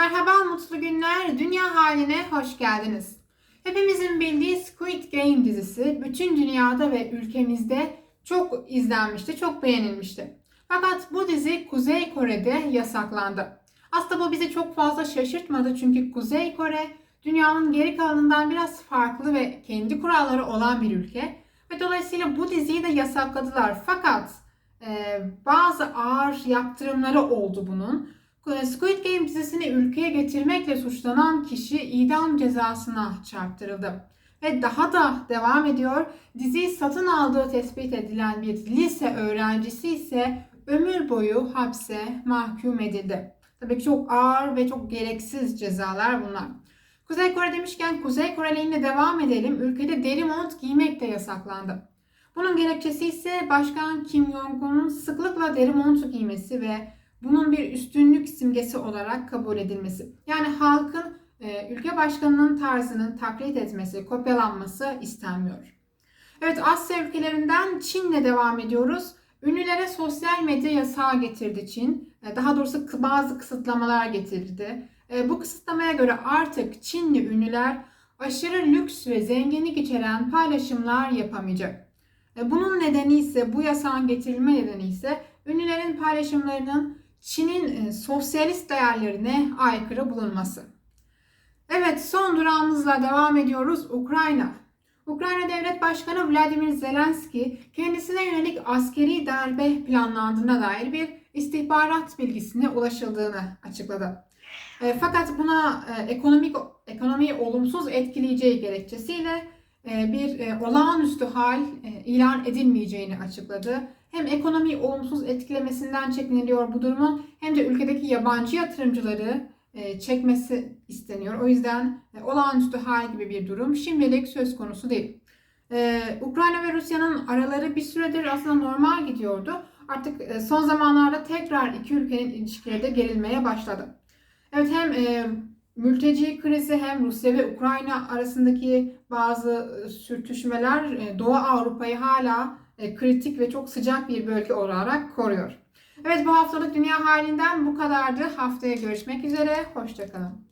Merhaba, mutlu günler. Dünya haline hoş geldiniz. Hepimizin bildiği Squid Game dizisi bütün dünyada ve ülkemizde çok izlenmişti, çok beğenilmişti. Fakat bu dizi Kuzey Kore'de yasaklandı. Aslında bu bizi çok fazla şaşırtmadı çünkü Kuzey Kore dünyanın geri kalanından biraz farklı ve kendi kuralları olan bir ülke. Ve dolayısıyla bu diziyi de yasakladılar. Fakat e, bazı ağır yaptırımları oldu bunun. Squid Game dizisini ülkeye getirmekle suçlanan kişi idam cezasına çarptırıldı. Ve daha da devam ediyor. Diziyi satın aldığı tespit edilen bir lise öğrencisi ise ömür boyu hapse mahkum edildi. Tabii ki çok ağır ve çok gereksiz cezalar bunlar. Kuzey Kore demişken Kuzey Kore lehine devam edelim. Ülkede deri mont giymek de yasaklandı. Bunun gerekçesi ise Başkan Kim Jong-un'un sıklıkla deri montu giymesi ve bunun bir üstünlük simgesi olarak kabul edilmesi. Yani halkın e, ülke başkanının tarzının taklit etmesi, kopyalanması istenmiyor. Evet Asya ülkelerinden Çin'le devam ediyoruz. Ünlülere sosyal medya yasağı getirdi Çin. E, Daha doğrusu bazı kısıtlamalar getirdi. E, Bu kısıtlamaya göre artık Çinli ünlüler aşırı lüks ve zenginlik içeren paylaşımlar yapamayacak. Bunun nedeni ise bu yasağın getirilme nedeni ise ünlülerin paylaşımlarının Çin'in e, sosyalist değerlerine aykırı bulunması. Evet son durağımızla devam ediyoruz Ukrayna. Ukrayna Devlet Başkanı Vladimir Zelenski kendisine yönelik askeri darbe planlandığına dair bir istihbarat bilgisine ulaşıldığını açıkladı. E, fakat buna e, ekonomik ekonomiyi olumsuz etkileyeceği gerekçesiyle bir e, olağanüstü hal e, ilan edilmeyeceğini açıkladı. Hem ekonomiyi olumsuz etkilemesinden çekiniliyor bu durumun hem de ülkedeki yabancı yatırımcıları e, çekmesi isteniyor. O yüzden e, olağanüstü hal gibi bir durum şimdilik söz konusu değil. E, Ukrayna ve Rusya'nın araları bir süredir aslında normal gidiyordu. Artık e, son zamanlarda tekrar iki ülkenin ilişkileri de gerilmeye başladı. Evet hem e, mülteci krizi hem Rusya ve Ukrayna arasındaki bazı e, sürtüşmeler e, Doğu Avrupa'yı hala e, kritik ve çok sıcak bir bölge olarak koruyor. Evet bu haftalık dünya halinden bu kadardı. Haftaya görüşmek üzere. Hoşçakalın.